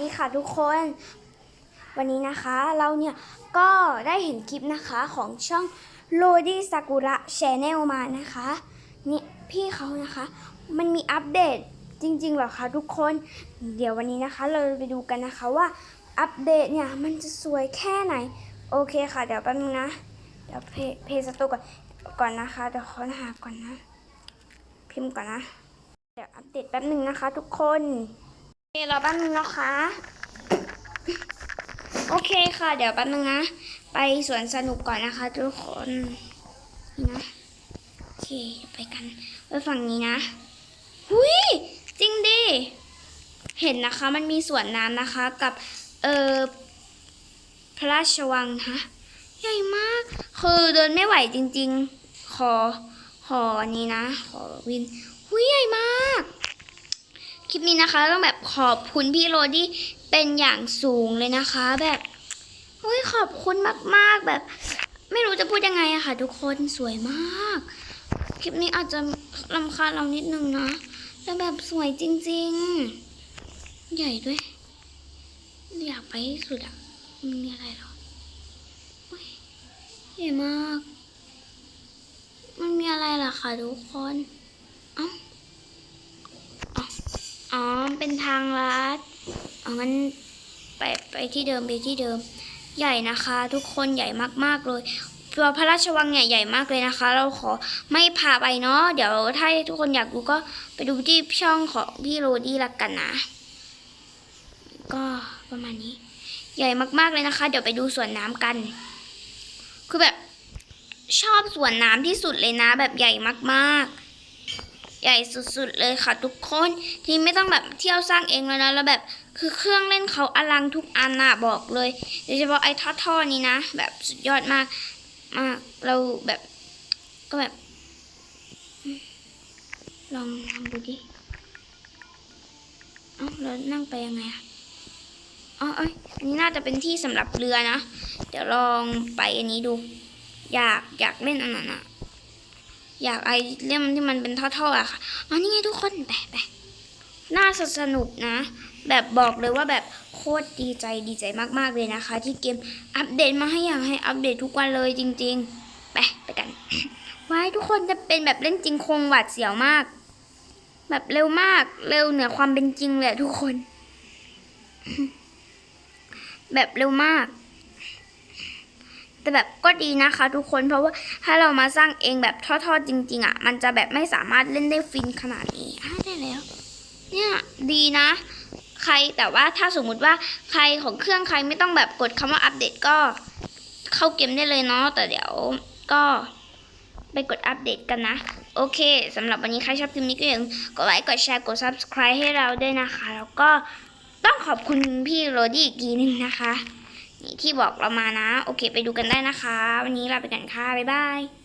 ดีค่ะทุกคน วันนี้นะคะเราเนี่ยก็ได้เห็นคลิปนะคะของช่อง r o d y Sakura Channel มานะคะนี่พี่เขานะคะ มันมีอัปเดตจริงๆหรอคะทุกคน เดี๋ยววันนี้นะคะ เราไปดูกันนะคะว่าอัปเดตเนี่ยมันจะสวยแค่ไหน โอเคค่ะ เดี๋ยวแป๊บนึงนะ เดี๋ยวเพเพสตูก่อนก่อนนะคะเดี๋ยวขอหาก่อนนะ พิมพ์ก่อนนะ เดี๋ยวอัปเดตแป๊บนึงนะคะ ทุกคน ครอแป๊บนึงนะคะ โอเคค่ะ เดี๋ยวแป๊บนึงนะ ไปสวนสนุกก่อนนะคะ ทุกคนนะโอเคไปกันไปฝั่งนี้นะหุยจริงดิ เห็นนะคะมันมีสวนน้ำนะคะกับ เออพระราชวังนะใหญ่มาก คือเดินไม่ไหวจริง ๆ ขอ ขอนี้นะ ขอวินหุยใหญ่มาก ลิปนี้นะคะ ต้องแบบขอบคุณพี่โรดี้เป็นอย่างสูงเลยนะคะ แบบเฮ้ยขอบคุณมากๆแบบ ไม่รู้จะพูดยังไงอะค่ะ ทุกคนสวยมาก คลิปนี้อาจจะลำคาญเรานิดนึงนะแต่แบบสวยจริง ๆ ใหญ่ด้วย อยากไปสุดอะมันมีอะไรหรอใหญ่มาก มันมีอะไรล่ะคะทุกคน เอ้า อ๋อ เป็นทางลัดอ๋อมันไปไปที่เดิมไปที่เดิม ใหญ่นะคะ ทุกคนใหญ่มากๆเลยตัวพระราชวังเนี่ยใหญ่มากเลยนะคะ เราขอไม่พาไปเนาะเดี๋ยวถ้าทุกคนอยากดูก็ไปดูที่ช่องของพี่โรดี้ละกันนะ ก็ประมาณนี้ ใหญ่มากๆเลยนะคะ เดี๋ยวไปดูสวนน้ำกัน คือแบบชอบสวนน้ำที่สุดเลยนะ แบบใหญ่มากๆ ใหญ่สุดๆเลยค่ะทุกคนที่ไม่ต้องแบบเที่ยวสร้างเองแล้วนะแล้วแบบคือเครื่องเล่นเขาอลังทุกอันน่ะบอกเลยโดยเฉพาะไอ้ท่อๆนี้นะ แบบสุดยอดมากมากเราแบบก็แบบ ลองลองดูดิเอ้าแล้วนั่งไปยังไงอะอ๋อเอ้ยอันนี้น่าจะเป็นที่สำหรับเรือนะ เดี๋ยวลองไปอันนี้ดู อยากอยากเล่นอันนั้นอะ อยากไอเล่มที่มันเป็นท่อๆอะค่ะอ๋อนี่ไงทุกคนไปไปน่าสนุกนะ แบบบอกเลยว่าแบบโคตรดีใจดีใจมากๆเลยนะคะ ที่เกมอัปเดตมาให้อยากให้อัปเดตทุกวันเลยจริง ๆ ไปไปกันไว้ทุกคนจะเป็นแบบเล่นจริงคงหวาดเสียวมาก แบบเร็วมากเร็วเหนือความเป็นจริงเลยอะทุกคน แบบเร็วมาก แต่แบบก็ดีนะคะ ทุกคนเพราะว่าถ้าเรามาสร้างเองแบบทอดๆจริง ๆอะ มันจะแบบไม่สามารถเล่นได้ฟินขนาดนี้อะได้แล้ว เนี่ยดีนะ ใครแต่ว่าถ้าสมมุติว่าใครของเครื่องใครไม่ต้องแบบกดคำว่าอัปเดตก็เข้าเกมได้เลยเนาะแต่เดี๋ยวก็ไปกดอัปเดตกันนะ โอเคสำหรับวันนี้ใครชอบคลิปนี้ก็อย่าลืมกดไลค์กดแชร์กด subscribe ให้เราด้วยนะคะ แล้วก็ต้องขอบคุณพี่โรดี้อีกทีหนึงนะคะ ที่บอกเรามานะ โอเค ไปดูกันได้นะคะ วันนี้ลาไปกันค่ะ บ๊ายบาย